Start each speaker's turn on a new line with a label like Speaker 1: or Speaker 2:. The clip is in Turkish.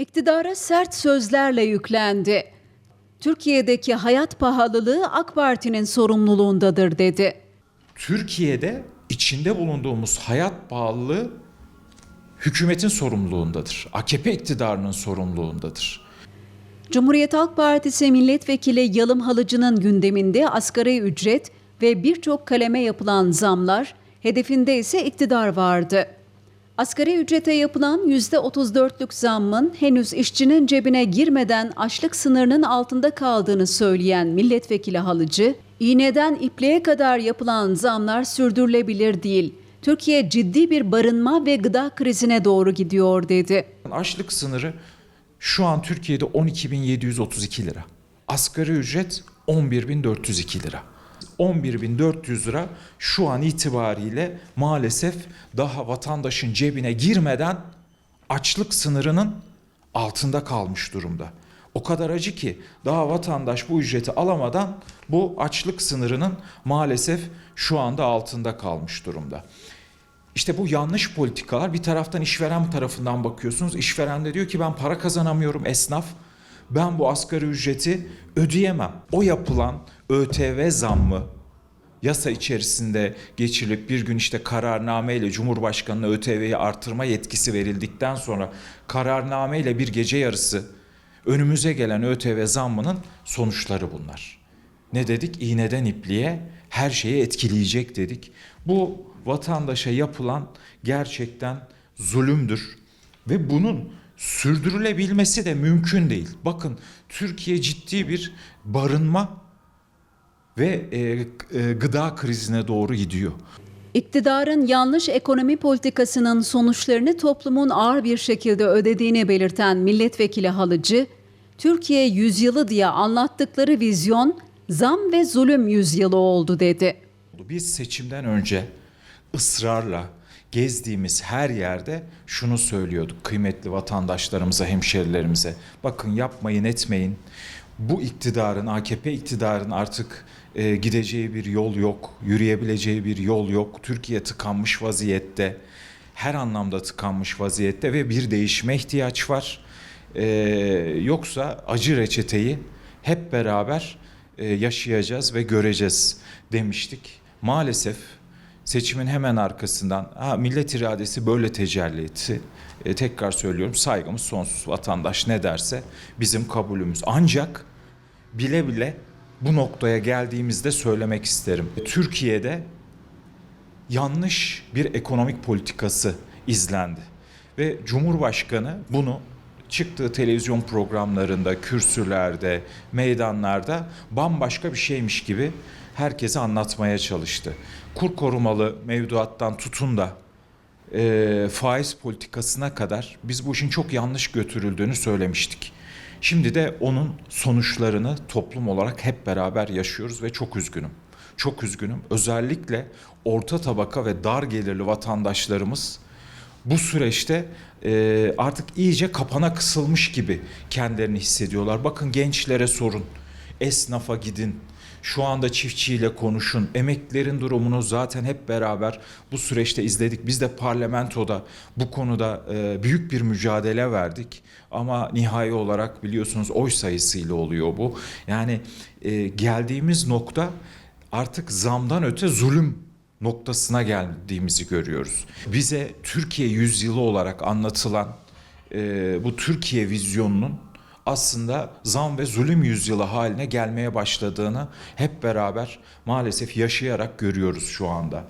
Speaker 1: İktidara sert sözlerle yüklendi. Türkiye'deki hayat pahalılığı AK Parti'nin sorumluluğundadır dedi.
Speaker 2: Türkiye'de içinde bulunduğumuz hayat pahalılığı hükümetin sorumluluğundadır. AKP iktidarının sorumluluğundadır.
Speaker 1: Cumhuriyet Halk Partisi milletvekili Yalım Halıcı'nın gündeminde asgari ücret ve birçok kaleme yapılan zamlar, hedefinde ise iktidar vardı. Asgari ücrete yapılan %34'lük zammın henüz işçinin cebine girmeden açlık sınırının altında kaldığını söyleyen milletvekili Halıcı, iğneden ipliğe kadar yapılan zamlar sürdürülebilir değil. Türkiye ciddi bir barınma ve gıda krizine doğru gidiyor dedi.
Speaker 2: Açlık sınırı şu an Türkiye'de 12.732 lira. Asgari ücret 11.402 lira. 11.400 lira şu an itibariyle maalesef daha vatandaşın cebine girmeden açlık sınırının altında kalmış durumda. O kadar acı ki daha vatandaş bu ücreti alamadan bu açlık sınırının maalesef şu anda altında kalmış durumda. İşte bu yanlış politikalar bir taraftan işveren tarafından bakıyorsunuz. İşveren de diyor ki ben para kazanamıyorum esnaf. Ben bu asgari ücreti ödeyemem. O yapılan ÖTV zammı yasa içerisinde geçirilip bir gün işte kararnameyle Cumhurbaşkanı'na ÖTV'yi artırma yetkisi verildikten sonra kararnameyle bir gece yarısı önümüze gelen ÖTV zammının sonuçları bunlar. Ne dedik? İğneden ipliğe her şeyi etkileyecek dedik. Bu vatandaşa yapılan gerçekten zulümdür ve bunun sürdürülebilmesi de mümkün değil. Bakın Türkiye ciddi bir barınma ve e, e, gıda krizine doğru gidiyor.
Speaker 1: İktidarın yanlış ekonomi politikasının sonuçlarını toplumun ağır bir şekilde ödediğini belirten milletvekili Halıcı, Türkiye yüzyılı diye anlattıkları vizyon zam ve zulüm yüzyılı oldu dedi.
Speaker 2: Biz seçimden önce ısrarla gezdiğimiz her yerde şunu söylüyorduk kıymetli vatandaşlarımıza, hemşerilerimize. Bakın yapmayın, etmeyin. Bu iktidarın, AKP iktidarın artık e, gideceği bir yol yok, yürüyebileceği bir yol yok. Türkiye tıkanmış vaziyette, her anlamda tıkanmış vaziyette ve bir değişime ihtiyaç var. E, yoksa acı reçeteyi hep beraber e, yaşayacağız ve göreceğiz demiştik. Maalesef seçimin hemen arkasından ha, millet iradesi böyle tecelli etti. E, tekrar söylüyorum saygımız sonsuz. Vatandaş ne derse bizim kabulümüz. Ancak bile bile bu noktaya geldiğimizde söylemek isterim. Türkiye'de yanlış bir ekonomik politikası izlendi. Ve Cumhurbaşkanı bunu çıktığı televizyon programlarında, kürsülerde, meydanlarda bambaşka bir şeymiş gibi herkese anlatmaya çalıştı. Kur korumalı mevduattan tutun da e, faiz politikasına kadar biz bu işin çok yanlış götürüldüğünü söylemiştik. Şimdi de onun sonuçlarını toplum olarak hep beraber yaşıyoruz ve çok üzgünüm. Çok üzgünüm. Özellikle orta tabaka ve dar gelirli vatandaşlarımız bu süreçte e, artık iyice kapana kısılmış gibi kendilerini hissediyorlar. Bakın gençlere sorun, esnafa gidin, şu anda çiftçiyle konuşun. Emeklilerin durumunu zaten hep beraber bu süreçte izledik. Biz de parlamentoda bu konuda e, büyük bir mücadele verdik. Ama nihai olarak biliyorsunuz oy sayısıyla oluyor bu. Yani e, geldiğimiz nokta artık zamdan öte zulüm noktasına geldiğimizi görüyoruz. Bize Türkiye yüzyılı olarak anlatılan e, bu Türkiye vizyonunun aslında zam ve zulüm yüzyılı haline gelmeye başladığını hep beraber maalesef yaşayarak görüyoruz şu anda.